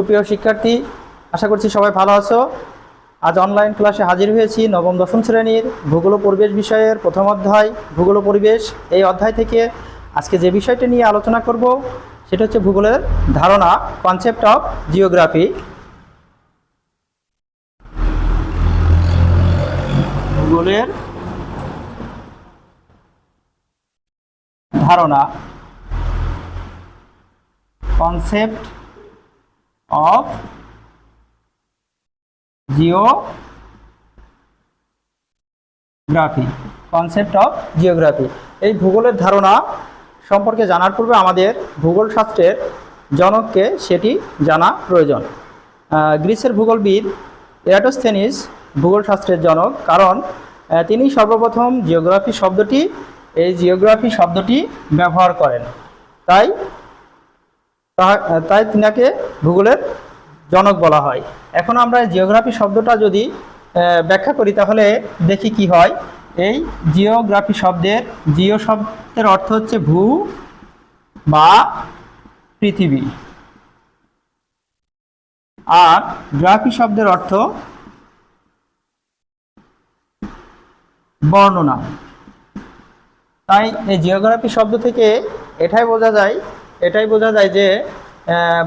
সুপ্রিয় শিক্ষার্থী, আশা করছি সবাই ভালো আছো। আজ অনলাইন ক্লাসে হাজির হয়েছি নবম দশম শ্রেণির ভূগোল পরিবেশ বিষয়ের প্রথম অধ্যায়, ভূগোল পরিবেশ। এই অধ্যায় থেকে আজকে যে বিষয়টি নিয়ে আলোচনা করব, সেটা হচ্ছে ভূগোলের ধারণা কনসেপ্ট অফ জিওগ্রাফি ভূগোলের ধারণা concept of geography concept of geography এই ভূগোলের ধারণা সম্পর্কে জানার পূর্বে আমাদের ভূগোল শাস্ত্রের জনককে সেটি জানা প্রয়োজন। গ্রিসের ভূগোলবিদ এরাটোস্থেনিস ভূগোল শাস্ত্রের জনক, কারণ তিনি সর্বপ্রথম জিওগ্রাফি শব্দটি, এই জিওগ্রাফি শব্দটি ব্যবহার করেন। তাই তাই তিনাকে ভূগোলের জনক বলা হয়। এখন আমরা জিওগ্রাফি শব্দটা যদি ব্যাখ্যা করি, তাহলে দেখি কি হয়। এই জিওগ্রাফি শব্দের জিও শব্দের অর্থ হচ্ছে ভূ বা পৃথিবী। আর গ্রাফি শব্দের অর্থ বর্ণনা। তাই এই জিওগ্রাফি শব্দ থেকে এটাই বোঝা যায় এটাই বোঝা যায় যে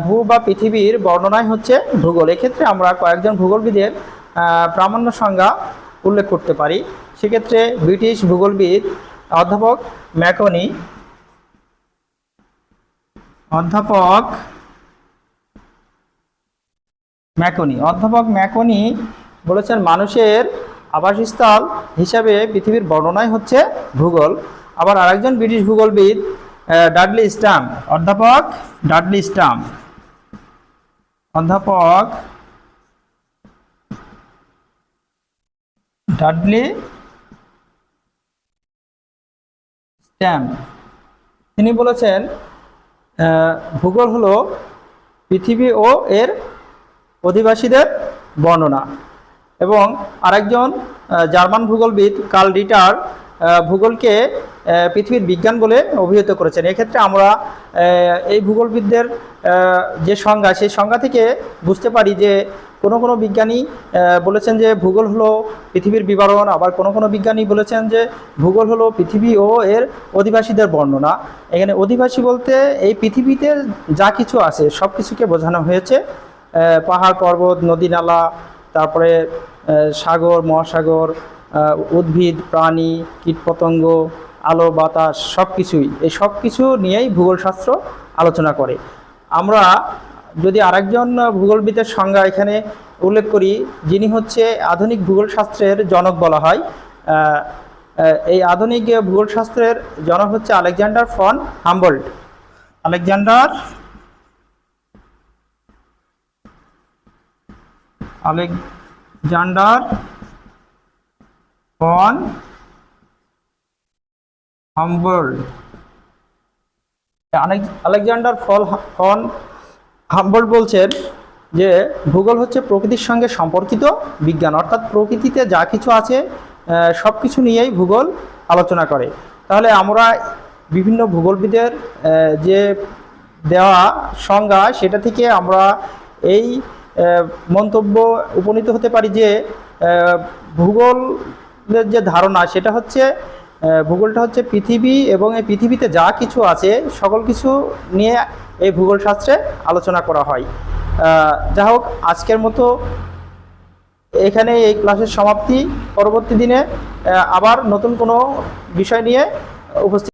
ভূ বা পৃথিবীর বর্ণনাই হচ্ছে ভূগোল। এক্ষেত্রে আমরা কয়েকজন ভূগোলবিদের প্রামাণ্য সংজ্ঞা উল্লেখ করতে পারি। সেক্ষেত্রে ব্রিটিশ ভূগোলবিদ অধ্যাপক ম্যাকনি অধ্যাপক ম্যাকনি অধ্যাপক ম্যাকনি বলেছেন, মানুষের আবাসস্থল হিসাবে পৃথিবীর বর্ণনাই হচ্ছে ভূগোল। আবার আরেকজন ব্রিটিশ ভূগোলবিদ ডাডলি স্টাম অধ্যাপক, ডাডলি স্টাম অধ্যাপক, ডাডলি স্ট্যাম তিনি বলেছেন ভূগোল হলো পৃথিবী ও এর অধিবাসীদের বর্ণনা। এবং আরেকজন জার্মান ভূগোলবিদ, কার্ল ডিটার ভূগোলকে পৃথিবীর বিজ্ঞান বলে অভিহিত করেছেন। এক্ষেত্রে আমরা এই ভূগোলবিদদের যে সংজ্ঞা, সেই সংজ্ঞা থেকে বুঝতে পারি যে কোনো কোনো বিজ্ঞানী বলেছেন যে ভূগোল হলো পৃথিবীর বিবরণ, আবার কোনো কোনো বিজ্ঞানী বলেছেন যে ভূগোল হলো পৃথিবী ও এর অধিবাসীদের বর্ণনা। এখানে অধিবাসী বলতে এই পৃথিবীতে যা কিছু আছে, সব কিছুকে বোঝানো হয়েছে। পাহাড় পর্বত, নদী নালা, তারপরে সাগর, মহাসাগর উদ্ভিদ, প্রাণী, কীটপতঙ্গ, আলো, বাতাস সব কিছুই এই সব কিছু নিয়েই ভূগোলশাস্ত্র আলোচনা করে। আমরা যদি আরেকজন ভূগোলবিদের সংজ্ঞা এখানে উল্লেখ করি, যিনি হচ্ছে আধুনিক ভূগোলশাস্ত্রের জনক বলা হয়। এই আধুনিক ভূগোলশাস্ত্রের জনক হচ্ছে Alexander von Humboldt Alexander Alexander Humboldt Alek- Alexander ফল ফন হাম্বল্ট বলছেন যে ভূগোল হচ্ছে প্রকৃতির সঙ্গে সম্পর্কিত বিজ্ঞান। অর্থাৎ প্রকৃতিতে যা কিছু আছে সব কিছু নিয়েই ভূগোল আলোচনা করে। তাহলে আমরা বিভিন্ন ভূগোলবিদের যে দেওয়া সংজ্ঞা সেটা থেকে আমরা এই মন্তব্য উপনীত হতে পারি যে আহ, ভূগোলের যে ধারণা, সেটা হচ্ছে ভূগোলটা হচ্ছে পৃথিবী এবং এই পৃথিবীতে যা কিছু আছে, সকল কিছু নিয়ে এই ভূগোল শাস্ত্রে আলোচনা করা হয়। যা হোক, আজকের মতো এখানে এই ক্লাসের সমাপ্তি। পরবর্তী দিনে আবার নতুন কোনো বিষয় নিয়ে উপস্থিত